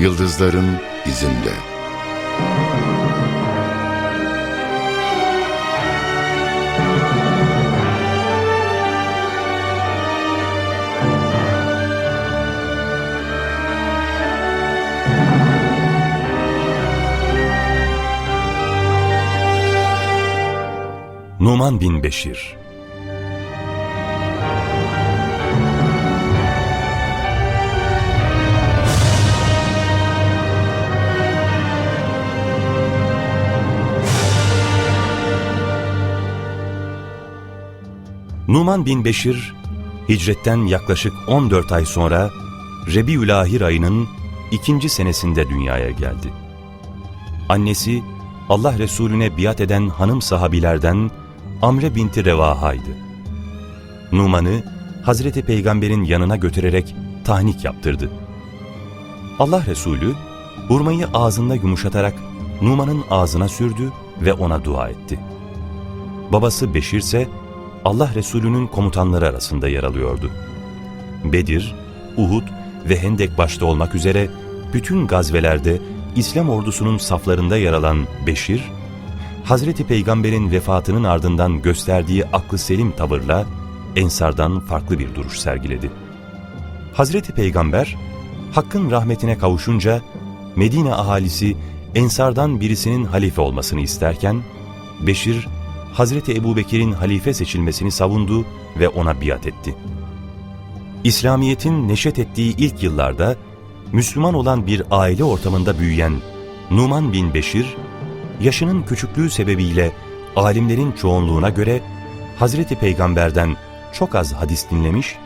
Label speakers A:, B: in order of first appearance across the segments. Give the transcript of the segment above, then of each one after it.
A: Yıldızların izinde.
B: Numan bin Beşir Numan bin Beşir, hicretten yaklaşık 14 ay sonra Rebiülahir ayının ikinci senesinde dünyaya geldi. Annesi Allah Resulüne biat eden hanım sahabilerden Amre binti Revaha'ydı. Numan'ı Hazreti Peygamber'in yanına götürerek tahnik yaptırdı. Allah Resulü hurmayı ağzında yumuşatarak Numan'ın ağzına sürdü ve ona dua etti. Babası Beşir ise Allah Resulü'nün komutanları arasında yer alıyordu. Bedir, Uhud ve Hendek başta olmak üzere bütün gazvelerde İslam ordusunun saflarında yer alan Beşir, Hazreti Peygamber'in vefatının ardından gösterdiği aklı selim tavırla Ensardan farklı bir duruş sergiledi. Hazreti Peygamber, Hakk'ın rahmetine kavuşunca Medine ahalisi Ensardan birisinin halife olmasını isterken, Beşir, Hazreti Ebubekir'in halife seçilmesini savundu ve ona biat etti. İslamiyet'in neşet ettiği ilk yıllarda Müslüman olan bir aile ortamında büyüyen Numan bin Beşir, yaşının küçüklüğü sebebiyle alimlerin çoğunluğuna göre Hazreti Peygamber'den çok az hadis dinlemiş,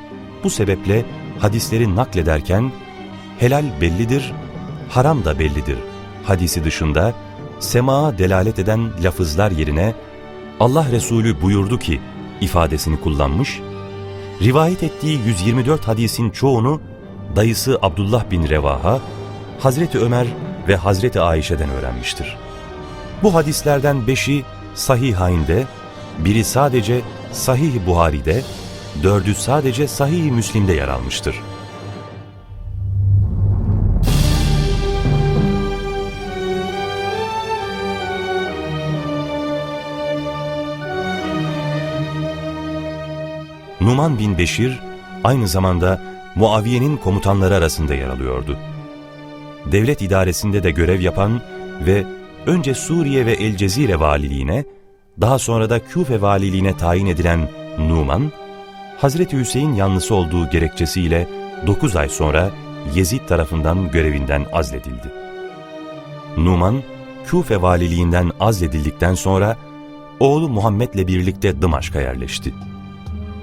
B: bu sebeple hadisleri naklederken helal bellidir, haram da bellidir hadisi dışında semaa delalet eden lafızlar yerine Allah Resulü buyurdu ki ifadesini kullanmış, rivayet ettiği 124 hadisin çoğunu dayısı Abdullah bin Revaha, Hazreti Ömer ve Hazreti Ayşe'den öğrenmiştir. Bu hadislerden beşi Sahihayn'de, biri sadece Sahih Buhari'de, dördü sadece Sahih Müslim'de yer almıştır. Numan bin Beşir aynı zamanda Muaviye'nin komutanları arasında yer alıyordu. Devlet idaresinde de görev yapan ve önce Suriye ve El Cezire valiliğine, daha sonra da Küfe valiliğine tayin edilen Numan, Hazreti Hüseyin yanlısı olduğu gerekçesiyle 9 ay sonra Yezid tarafından görevinden azledildi. Numan, Küfe valiliğinden azledildikten sonra oğlu Muhammed'le birlikte Dımaşk'a yerleşti.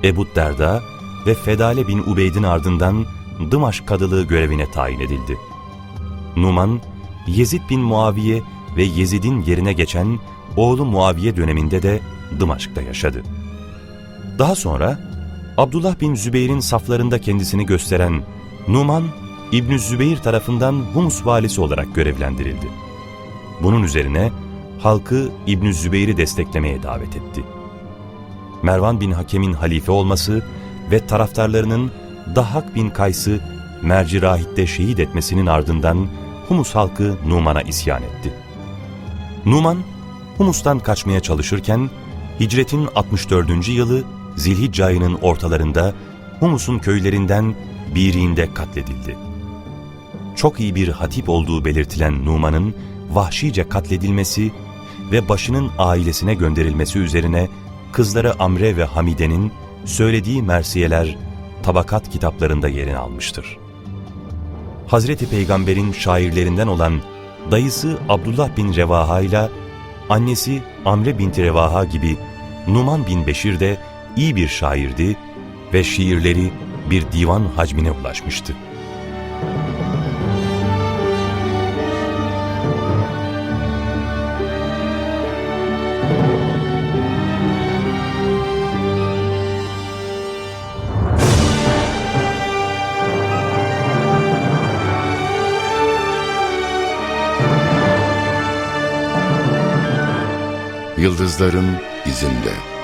B: Ebu Derda ve Fedale bin Ubeyd'in ardından Dımaşk kadılığı görevine tayin edildi. Numan, Yezid bin Muaviye ve Yezid'in yerine geçen oğlu Muaviye döneminde de Dımaşk'ta yaşadı. Daha sonra Abdullah bin Zübeyir'in saflarında kendisini gösteren Numan, İbn Zübeyir tarafından Humus valisi olarak görevlendirildi. Bunun üzerine halkı İbn Zübeyir'i desteklemeye davet etti. Mervan bin Hakem'in halife olması ve taraftarlarının Dahak bin Kays'ı Merci Rahit'te şehit etmesinin ardından Humus halkı Numan'a isyan etti. Numan, Humus'tan kaçmaya çalışırken hicretin 64. yılı Zilhicce ayının ortalarında Humus'un köylerinden birinde katledildi. Çok iyi bir hatip olduğu belirtilen Numan'ın vahşice katledilmesi ve başının ailesine gönderilmesi üzerine kızları Amre ve Hamide'nin söylediği mersiyeler tabakat kitaplarında yerini almıştır. Hazreti Peygamber'in şairlerinden olan dayısı Abdullah bin Revaha ile annesi Amre binti Revaha gibi Numan bin Beşir de iyi bir şairdi ve şiirleri bir divan hacmine ulaşmıştı.
A: Yıldızların izinde.